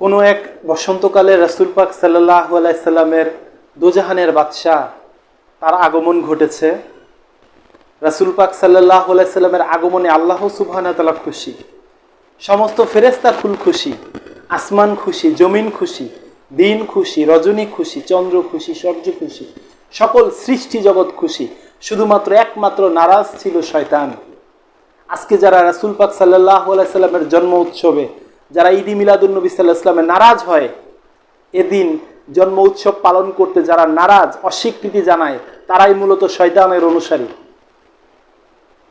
কোনো এক বসন্তকালে রাসুল পাক সাল্লাহ আলাইসাল্লামের দোজাহানের বাদশাহ, তার আগমন ঘটেছে। রাসুল পাক সাল্লাহ আলাইসাল্লামের আগমনে আল্লাহ সুবহানা তালা খুশি। সমস্ত ফেরেস্তা ফুল খুশি, আসমান খুশি, জমিন খুশি, দিন খুশি, রজনী খুশি, চন্দ্র খুশি সূর্য খুশি, সকল সৃষ্টি জগৎ খুশি, শুধুমাত্র একমাত্র নারাজ ছিল শয়তান। আজকে যারা রাসুল পাক সাল্লাহ আলাইসাল্লামের জন্ম উৎসবে যারা ঈদি মিলাদুলনবী সাল্লাহ ইসলামে নারাজ হয়, এদিন জন্ম উৎসব পালন করতে যারা নারাজ, অস্বীকৃতি জানায়, তারাই মূলত শয়তানের অনুসারী।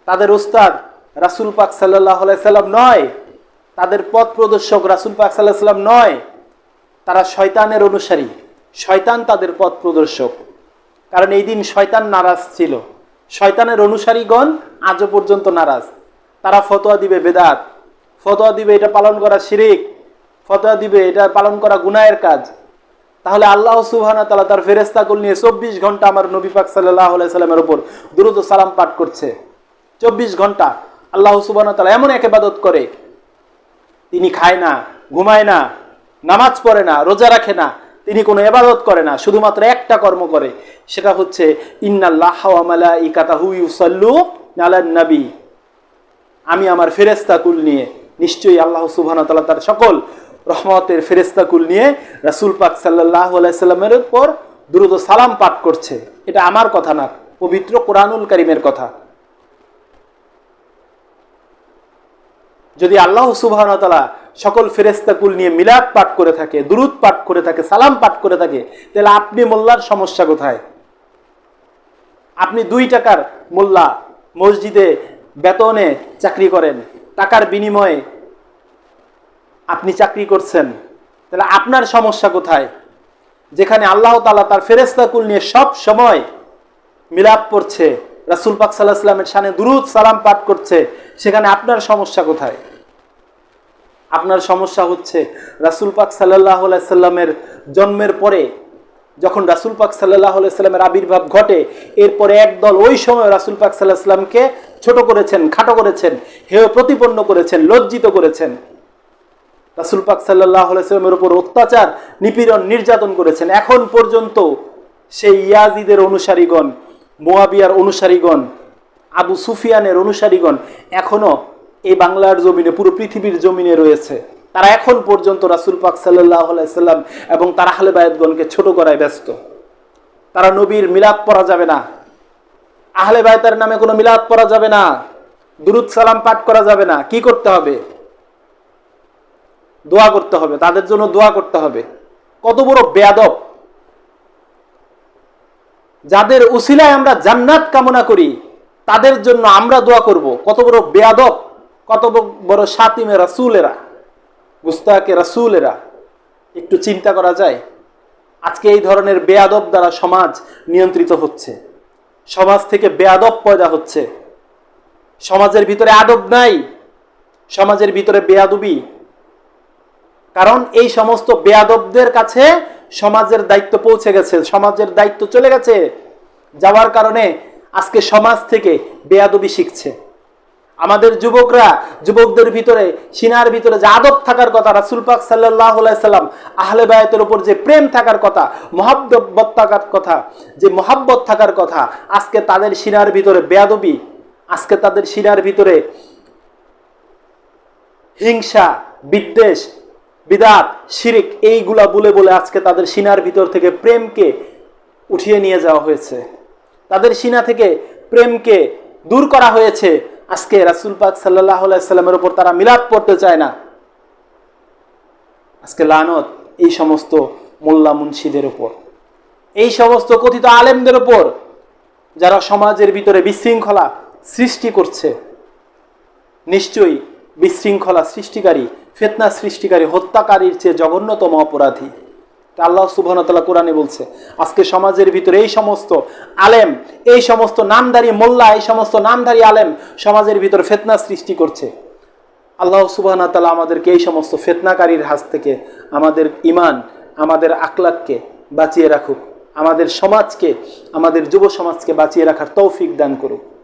তাদের ওস্তাদ রাসুল পাক সাল্লাহ সাল্লাম নয়, তাদের পথ প্রদর্শক রাসুল পাক সাল্লাহ সাল্লাম নয়, তারা শয়তানের অনুসারী। শয়তান তাদের পথ প্রদর্শক। কারণ এই দিন শয়তান নারাজ ছিল। শয়তানের অনুসারীগণ আজও পর্যন্ত নারাজ। তারা ফতোয়া দিবে বেদাত। ফতোয়া দিবে, এটা পালন করা শিরিক। ফতোয়া দিবে, এটা পালন করা গুনায়ের কাজ। তাহলে আল্লাহ সুবহানা তালা তার ফেরেস্তাকুল নিয়ে চব্বিশ ঘণ্টা আমার নবী পাক সাল্লাহ সাল্লামের ওপর দ্রুত সালাম পাঠ করছে। চব্বিশ ঘণ্টা আল্লাহ সুবহানা তালা এমন এক ইবাদত করে, তিনি খায় না, ঘুমায় না, নামাজ পড়ে না, রোজা রাখে না, তিনি কোনো এবাদত করে না, শুধুমাত্র একটা কর্ম করে, সেটা হচ্ছে ইন্নাল্লাহ ইউসাল্লু আমি আমার ফেরেস্তাকুল নিয়ে নিশ্চয়ই আল্লাহ সুবহান তালা তার সকল রহমতের ফেরেস্তাকুল নিয়ে রাসুল পাক সাল্লাহ আলাইসাল্লামের উপর দ্রুত সালাম পাঠ করছে। এটা আমার কথা না, পবিত্র কোরআনুল করিমের কথা। যদি আল্লাহ সুবহান তালা সকল ফেরেস্তাকুল নিয়ে মিলাদ পাঠ করে থাকে, দুরুদ পাঠ করে থাকে, সালাম পাঠ করে থাকে, তাহলে আপনি মোল্লার সমস্যা কোথায়? আপনি দুই টাকার মোল্লা মসজিদে বেতনে চাকরি করেন। টাকার বিনিময়ে আপনি চাকরি করছেন, তাহলে আপনার সমস্যা কোথায়? যেখানে আল্লাহ তালা তার ফেরেস্তাকুল নিয়ে সব সময় মিলাপ পড়ছে, রাসুল পাক সাল্লাহ সাল্লামের সামনে দুরুদ সালাম পাঠ করছে, সেখানে আপনার সমস্যা কোথায়? আপনার সমস্যা হচ্ছে, রাসুল পাক সাল্লাহ সাল্লামের জন্মের পরে যখন রাসুল পাক সাল্লাহ সাল্লামের আবির্ভাব ঘটে, এরপরে একদল ওই সময় রাসুল পাক সাল্লাহ সাল্লামকে ছোট করেছেন, খাটো করেছেন, হেয় প্রতিপন্ন করেছেন, লজ্জিত করেছেন। রাসুল পাক সাল্লাহ সাল্লামের উপর অত্যাচার, নিপীড়ন, নির্যাতন করেছেন। এখন পর্যন্ত সেই ইয়াজিদের অনুসারীগণ, মোয়াবিয়ার অনুসারীগণ, আবু সুফিয়ানের অনুসারীগণ এখনও এই বাংলার জমিনে, পুরো পৃথিবীর জমিনে রয়েছে। তারা এখন পর্যন্ত রাসুল পাক সাল্লাহ সাল্লাম এবং তার আহলে বায়তগণকে ছোট করায় ব্যস্ত। তারা নবীর মিলাদ পড়া যাবে না। আহলে বায়তার নামে কোনো মিলাদ পড়া যাবে না। দুরুদ সালাম পাঠ করা যাবে না। কি করতে হবে? দোয়া করতে হবে। তাদের জন্য দোয়া করতে হবে। কত বড় বেয়াদব। যাদের উসিলায় আমরা জান্নাত কামনা করি, তাদের জন্য আমরা দোয়া করব। কত বড় বেয়াদব, কত বড় সাতিমে রাসুলেরা। গুস্তাকে রাসুলেরা একটু চিন্তা করা যায়, আজকে এই ধরনের বেয়াদব দ্বারা সমাজ নিয়ন্ত্রিত হচ্ছে। সমাজ থেকে বেয়াদব পয়দা হচ্ছে। সমাজের ভিতরে আদব নাই, সমাজের ভিতরে বেয়াদবি। কারণ এই সমস্ত বেয়াদবদের কাছে সমাজের দায়িত্ব পৌঁছে গেছে, সমাজের দায়িত্ব চলে গেছে। যাওয়ার কারণে আজকে সমাজ থেকে বেয়াদবি শিখছে। আমাদের যুবকরা, যুবকদের ভিতরে, সিনার ভিতরে যে আদব থাকার কথা রাসুল পাক সাল্লাহ সাল্লাম আহলে বায়তের উপর যে প্রেম থাকার কথা, মহাব্বত থাকার কথা, যে মহাব্বত থাকার কথা, আজকে তাদের সিনার ভিতরে বেয়াদবি, আজকে তাদের সিনার ভিতরে হিংসা, বিদ্বেষ, বিদাত, শিরিক, এইগুলা বলে বলে আজকে তাদের সিনার ভিতর থেকে প্রেমকে উঠিয়ে নিয়ে যাওয়া হয়েছে। তাদের সিনা থেকে প্রেমকে দূর করা হয়েছে। আজকে রাসুল পাক সাল্লাহ সাল্লামের উপর তারা মিলাপ পড়তে চায় না। আজকে লানত এই সমস্ত মোল্লা মুন্সিদের উপর। এই সমস্ত কথিত আলেমদের উপর যারা সমাজের ভিতরে বিশৃঙ্খলা সৃষ্টি করছে, নিশ্চয়ই বিশৃঙ্খলা সৃষ্টিকারী, ফেতনা সৃষ্টিকারী, হত্যাকারীর চেয়ে জঘন্যতম অপরাধী। আল্লাহ সুবহানতাল্লাহ কোরআনে বলছে, আজকে সমাজের ভিতরে এই সমস্ত আলেম, এই সমস্ত নামধারী মোল্লা, এই সমস্ত নামধারী আলেম সমাজের ভিতরে ফেতনা সৃষ্টি করছে। আল্লাহ সুবাহ তালা আমাদেরকে এই সমস্ত ফেতনাকারীর হাত থেকে আমাদের ইমান আমাদের আকলাককে বাঁচিয়ে রাখুক, আমাদের সমাজকে, আমাদের যুব সমাজকে বাঁচিয়ে রাখার তৌফিক দান করুক।